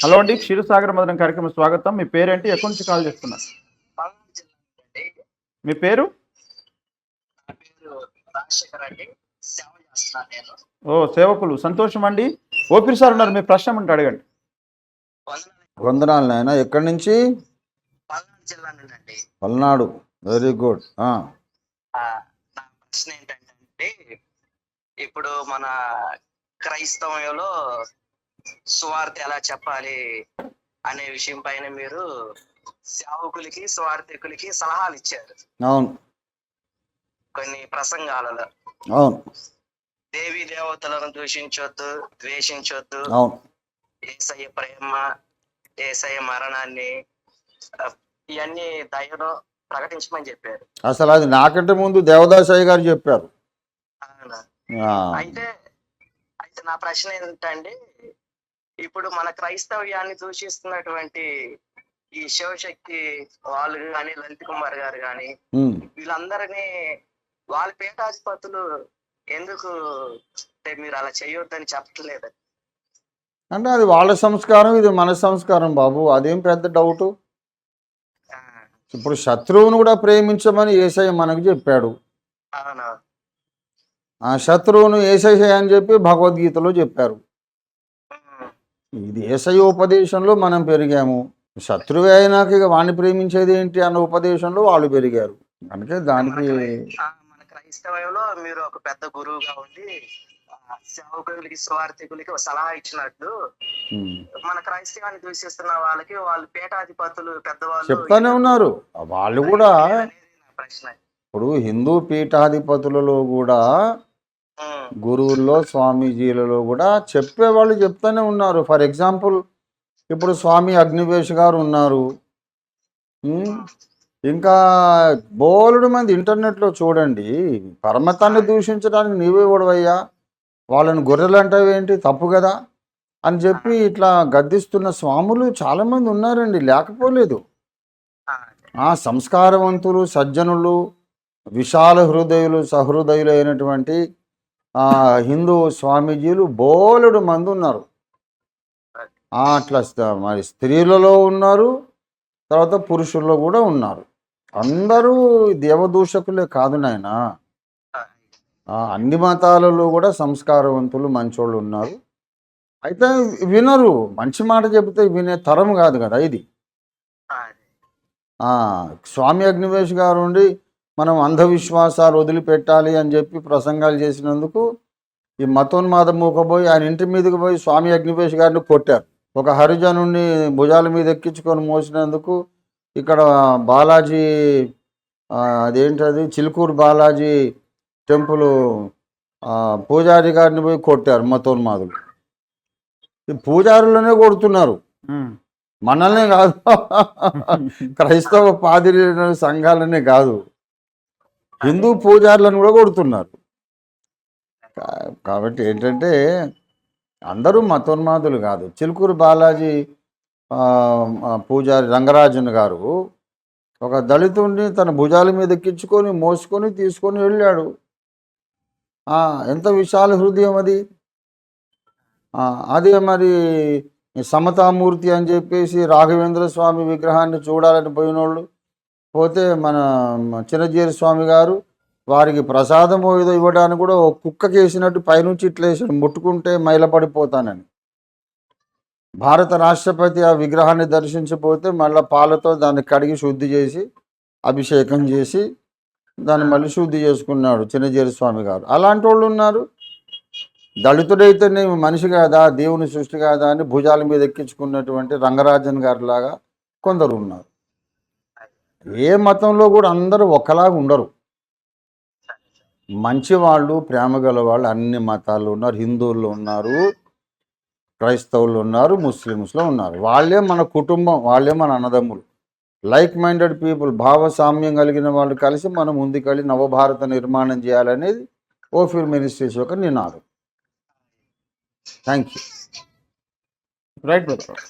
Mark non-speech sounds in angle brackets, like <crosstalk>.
Hello అండి క్షీరసాగర మదనం కార్యక్రమం స్వాగతం. మీ పేరేంటి? ఎక్కడి నుంచి కాల్ చేస్తున్నారు మీ పేరు? ఓ సేవకులు. సంతోషం అండి. ఓపిరి సార్ ఉన్నారు మీ ప్రశ్న ఉంటే అడగండి. వందనాలు నాయన. ఎక్కడి నుంచి? పల్నాడు. Very good. ఆ, నా ప్రశ్న ఏంటంటే ఇప్పుడు మన క్రైస్తవంలో సువార్త ఎలా చెప్పాలి అనే విషయం పైన మీరు సేవకులకి స్వార్థకులకి సలహాలు ఇచ్చారు. అవును. కొన్ని ప్రసంగాలలో. అవును. దేవీ దేవతలను దూషించొద్దు ద్వేషించొద్దు. అవును. ఏసయ్య ప్రేమ ఏసయ్య మరణాన్ని ఇవన్నీ దయను ప్రకటించమని చెప్పారు. అసలు అది నాకంటే ముందు దేవదాసయ్య గారు చెప్పారు. అయితే అయితే నా ప్రశ్న ఏంటంటే ఇప్పుడు మన క్రైస్తవ్యాన్ని దూషిస్తున్నటువంటి ఈ శివశక్తి వాళ్ళు కానీ లలిత్ కుమార్ గారు కానీ వీళ్ళందరినీ వాళ్ళ పీఠాధిపతులు ఎందుకు అంటే మీరు అలా చేయొద్దని చెప్పట్లేదు. అంటే అది వాళ్ళ సంస్కారం ఇది మన సంస్కారం బాబు. అదేం పెద్ద డౌట్? ఇప్పుడు శత్రువును కూడా ప్రేమించమని ఏసయ్య మనకు చెప్పాడు. ఆ శత్రువును ఏసయ్య అని చెప్పి భగవద్గీతలో చెప్పారు. ఇది ఉపదేశంలో మనం పెరిగాము. శత్రువే అయినాక ఇక వాడిని ప్రేమించేది ఏంటి అన్న ఉపదేశంలో వాళ్ళు పెరిగారు. అందుకే దానికి మన క్రైస్తవంలో మీరు ఒక పెద్ద గురువుగా ఉండి సేవకులకి స్వార్థికులకి సలహా ఇచ్చినట్లు మన క్రైస్తవాన్ని దూషిస్తున్న వాళ్ళకి వాళ్ళు పీఠాధిపతులు పెద్దవాళ్ళు చెప్తానే ఉన్నారు. వాళ్ళు కూడా ప్రశ్న. ఇప్పుడు హిందూ పీఠాధిపతులలో కూడా గురువుల్లో స్వామీజీలలో కూడా చెప్పేవాళ్ళు చెప్తానే ఉన్నారు. ఫర్ ఎగ్జాంపుల్ ఇప్పుడు స్వామి అగ్నివేష్ గారు ఉన్నారు. ఇంకా బోలుడు మంది ఇంటర్నెట్లో చూడండి పరమతాన్ని దూషించడానికి నీవే ఇవ్వడవయ్యా వాళ్ళని గొర్రెలు అంటావేంటి తప్పు కదా? అని చెప్పి ఇట్లా గద్దిస్తున్న స్వాములు చాలామంది ఉన్నారండి లేకపోలేదు. ఆ, సంస్కారవంతులు సజ్జనులు విశాల హృదయులు సహృదయులు అయినటువంటి హిందూ స్వామీజీలు బోలెడు మంది ఉన్నారు. అట్లా మరి స్త్రీలలో ఉన్నారు తర్వాత పురుషుల్లో కూడా ఉన్నారు. అందరూ దేవదూషకులే కాదు నాయన. అన్ని మతాలలో కూడా సంస్కారవంతులు మంచోళ్ళు ఉన్నారు. అయితే వినరు మంచి మాట చెబితే వినే తరం కాదు కదా ఇది. స్వామి అగ్నివేష్ గారు ఉండి మనం అంధవిశ్వాసాలు వదిలిపెట్టాలి అని చెప్పి ప్రసంగాలు చేసినందుకు ఈ మతోన్మాదం మూకపోయి ఆయన ఇంటి మీదకి పోయి స్వామి అగ్నివేష్ గారిని కొట్టారు. ఒక హరిజనుడిని భుజాల మీద ఎక్కించుకొని మోసినందుకు ఇక్కడ బాలాజీ అదేంటది చిలుకూరు బాలాజీ టెంపుల్ పూజారి గారిని పోయి కొట్టారు మతోన్మాదులు. ఈ పూజారులనే కొడుతున్నారు. మనల్నే కాదు. <laughs> క్రైస్తవ పాదిరి సంఘాలనే కాదు. హిందూ పూజారులను కూడా కొడుతున్నారు. కాబట్టి ఏంటంటే అందరూ మతోన్మాదులు కాదు. చిలుకూరు బాలాజీ పూజారి రంగరాజన్ గారు ఒక దళితుడిని తన భుజాల మీద ఎక్కించుకొని మోసుకొని తీసుకొని వెళ్ళాడు. ఎంత విశాల హృదయం అది. అదే మరి సమతామూర్తి అని చెప్పేసి రాఘవేంద్ర స్వామి విగ్రహాన్ని చూడాలని పోయినోళ్ళు. పోతే మన చిన్నజీరి స్వామి గారు వారికి ప్రసాదం ఏదో ఇవ్వడానికి కూడా ఒక కుక్కకి వేసినట్టు పైనుంచి ఇట్లా వేసాడు ముట్టుకుంటే మైలపడిపోతానని భారత రాష్ట్రపతి ఆ విగ్రహాన్ని దర్శించిపోతే మళ్ళీ పాలతో దాన్ని కడిగి శుద్ధి చేసి అభిషేకం చేసి దాన్ని మళ్ళీ శుద్ధి చేసుకున్నాడు చిన్నజీరి స్వామి గారు. అలాంటి వాళ్ళు ఉన్నారు. దళితుడైతే నేను మనిషి కాదా దేవుని సృష్టి కాదా అని భుజాల మీద ఎక్కించుకున్నటువంటి రంగరాజన్ గారి లాగా కొందరు ఉన్నారు. ఏ మతంలో కూడా అందరూ ఒకలాగా ఉండరు. మంచి వాళ్ళు ప్రేమ గల వాళ్ళు అన్ని మతాల్లో ఉన్నారు. హిందువుల్లో ఉన్నారు క్రైస్తవులు ఉన్నారు ముస్లిమ్స్లో ఉన్నారు. వాళ్ళే మన కుటుంబం వాళ్ళే మన అన్నదమ్ములు. లైక్ మైండెడ్ పీపుల్ భావసామ్యం కలిగిన వాళ్ళు కలిసి మనం ముందుకెళ్ళి నవభారత నిర్మాణం చేయాలనేది ఓఫిర్ మినిస్ట్రీస్ యొక్క నినాదం. Thank you right brother.